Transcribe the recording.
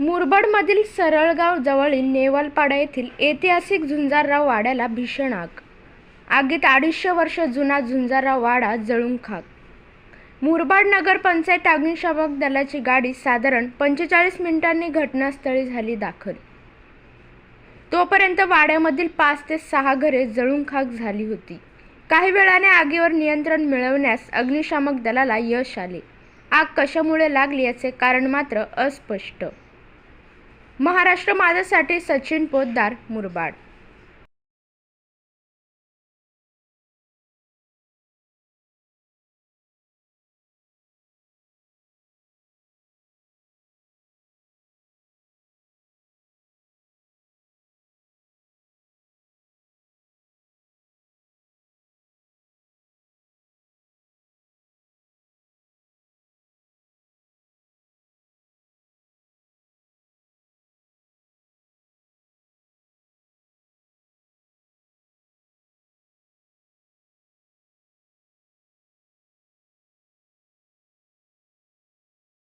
मुरबाडमधील सरळगाव जवळील नेवालपाडा येथील ऐतिहासिक झुंजारराव वाड्याला भीषण आग. आगीत अडीचशे वर्ष जुना झुंजारराव वाडा जळून खाक. मुरबाड नगरपंचायत अग्निशामक दलाची गाडी साधारण पंचेचाळीस मिनिटांनी घटनास्थळी झाली दाखल. तोपर्यंत वाड्यामधील पाच ते सहा घरे जळून खाक झाली होती. काही वेळाने आगीवर नियंत्रण मिळवण्यास अग्निशामक दलाला यश आले. आग कशामुळे लागली याचे कारण मात्र अस्पष्ट. महाराष्ट्र माझ्यासाठी सचिन पोद्दार मुरबाड